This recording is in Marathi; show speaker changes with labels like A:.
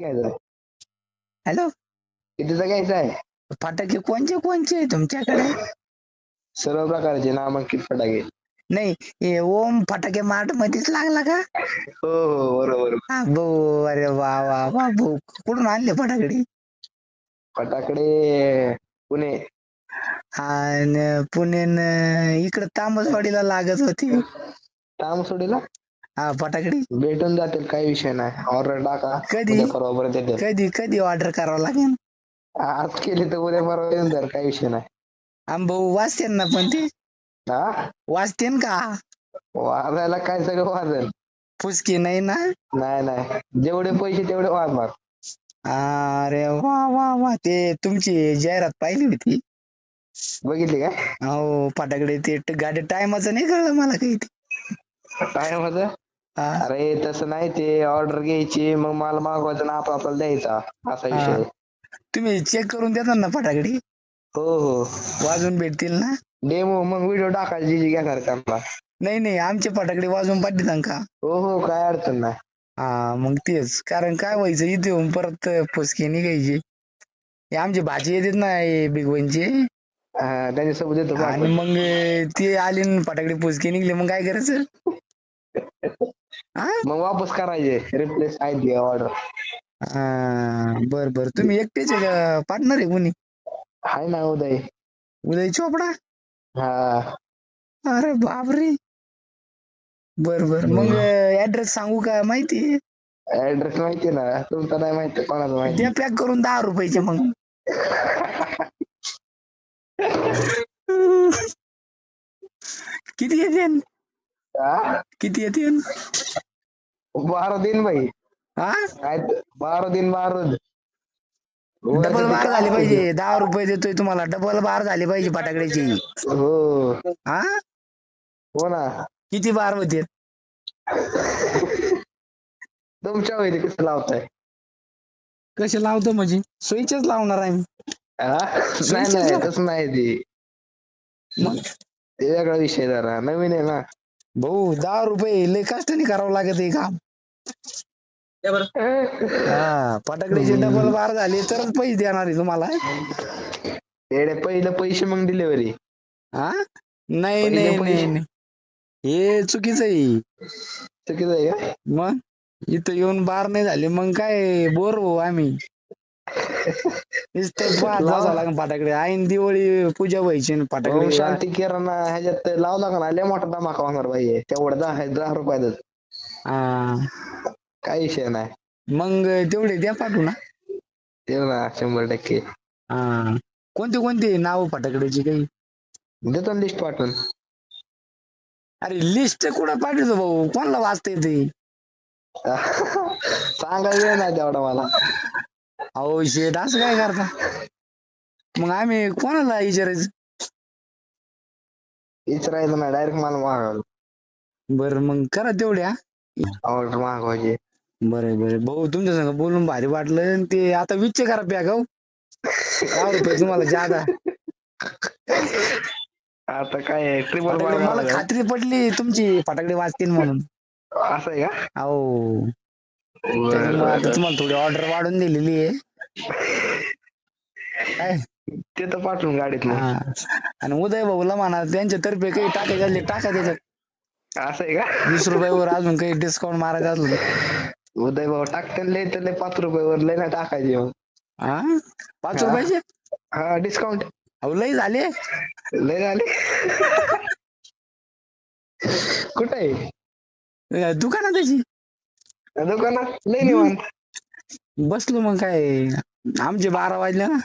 A: घ्यायचा
B: हॅलो?
A: कितीचा घ्यायचा आहे.
B: फटाके कोणचे कोणचे आहे तुमच्याकडे?
A: सर्व प्रकारचे नामांकित फटाके.
B: नाही हे ओम फटाके मार्ट मध्येच लागला का?
A: हो हो बरोबर.
B: हा भाऊ अरे वा वा वा भाऊ कुठून आणले फटाकडे?
A: फटाकडे पुणे.
B: आणि पुणे इकडे तामसवाडीला लागत होती.
A: तामसोडीला
B: हा फटाकडी
A: भेटून जातील काही विषय नाही. ऑर्डर टाका.
B: कधी?
A: उद्या परवा पर्यंत
B: कधी? कधी ऑर्डर करावं लागेल?
A: आज केली तर उद्या परवा येऊन जाईल काही विषय नाही.
B: आम भाऊ वाचते ना पण ते?
A: हा
B: वाचते का?
A: वाजायला काय सगळं वाजेल?
B: फुसकी नाही ना?
A: नाही नाही. जेवढे पैसे तेवढे वाजणार.
B: अरे वा वा वा. ते तुमची जाहिरात पाहिली होती.
A: बघितली काय?
B: हो फटाकडे ते ट- गाडी टायमाचं नाही कळलं मला काही. ते.
A: काय माझं
B: हा.
A: अरे तसं नाही ते ऑर्डर घ्यायची मग मला मागवायचं ना आपल्याला द्यायचा असा विषय.
B: तुम्ही चेक करून देता ना फटाकडी?
A: हो हो.
B: वाजून भेटतील ना?
A: डेमो मग व्हिडिओ टाकायची जी जी घेणार त्यांना.
B: नाही नाही आमचे फटाकडे वाजून पाठवतात का?
A: हो हो काय अडचण नाही.
B: हा मग तेच. कारण काय व्हायचं इथे येऊन परत फुसकी निघायची. हे आमची भाजी येतात ना हे बिग वनचे
A: हा, त्यांच्यासोबत येतो
B: आणि. मग ते आली न फटाकडे फुसकी निघली. मग काय करायचं?
A: मग वापस करायचे रिप्लेस आहे ऑर्डर
B: बर बर. तुम्ही एकटेच पार्टनर आहे कोणी?
A: आहे ना उदय.
B: उदय चोपडा?
A: हा.
B: अरे बापरे. बर बर. मग ऍड्रेस सांगू का? माहिती
A: ऍड्रेस माहिती ना. तुमचा नाही माहिती कोणाचा माहिती?
B: पॅक करून दहा रुपयाचे मग. किती येते
A: हा?
B: किती येते
A: बारा दिन भाई.
B: हा?
A: काय बारा दिन बारा
B: डबल बार झाली पाहिजे. दहा रुपये देतोय तुम्हाला. डबल बार झाली पाहिजे फटाकड्याची.
A: हो.
B: हा?
A: हो ना.
B: किती बार होते
A: तुमच्या वैरी कसं लावताय?
B: कसे लावतो म्हणजे? सोयीचेच लावणार आहे मी.
A: नाही नाही तसं नाही ते.
B: मग?
A: ते वेगळा विषय जरा. नवीन आहे ना.
B: भाऊ दहा रुपये लय कष्टाने करावं लागत हे काम. हा फटाकड्याचे डबल बार झाले तरच पैसे देणार आहे तुम्हाला.
A: येडे पहिलं पैसे मग डिलिव्हरी
B: हा? नाही
A: पहिले
B: नाही
A: पैसे.
B: नाही नाही. हे चुकीचं आहे.
A: चुकीचं आहे का?
B: मग? इथं येऊन बार नाही झाले मग काय बोर हो आम्ही? नुसतं
A: लावा.
B: लागेल फटाकडे. ऐन दिवाळी पूजा व्हायची न
A: ओम
B: फटाकडे
A: शांती किराणा ह्याच्यात लावला का ना. लय मोठा धमाका होणार पाहिजे तेवढं दहा दहा रुपयातच काही विषय नाही.
B: मग तेवढे द्या पाठवू ना.
A: ते ना शंभर टक्के.
B: हा. कोणते कोणते नाव फटाकड्याची काही?
A: देतो लिस्ट पाठवून.
B: अरे लिस्ट कुठं पाठवतो भाऊ? कोणाला वाचता येते
A: सांगा वेळ नाही तेवढा मला.
B: अहो शेट असं काय करता? मग आम्ही कोणाला विचारायचं
A: विचारायचं ना डायरेक्ट मला मागावं
B: बरं मग करा तेवढ्या
A: ऑर्डर मागवायची.
B: बरं बरं. भाऊ तुमच्या संग बोलून भारी वाटलं आणि ते आता विचार करा प्या दहा रुपये तुम्हाला जादा
A: आता काय ट्रिपल
B: मला खात्री पटली तुमची फटाकडे वाजतील म्हणून.
A: असं आहे का?
B: अहो. त्याच्यामुळे आता तुम्हाला थोडी ऑर्डर वाढून दिलेली आहे. काय?
A: ते तर पाठवून गाडीत
B: आणि उदय भाऊला म्हणा त्यांच्या तर्फे काही टाके झाले टाका त्याच्यात.
A: असं आहे का?
B: वीस रुपयावर अजून काही डिस्काउंट मारायचं असलं
A: उदय भाऊ टाकते लय तर लय पाच रुपयावर लय नाही टाकायचे मग.
B: हा? पाच. रुपयाचे?
A: हा डिस्काउंट
B: अहो लय झाले.
A: लय झाले. कुठे आहे?
B: दुकानात त्याची
A: दुकानात लय निवांत.
B: बसलो मग काय आमचे बारा वाजले. ना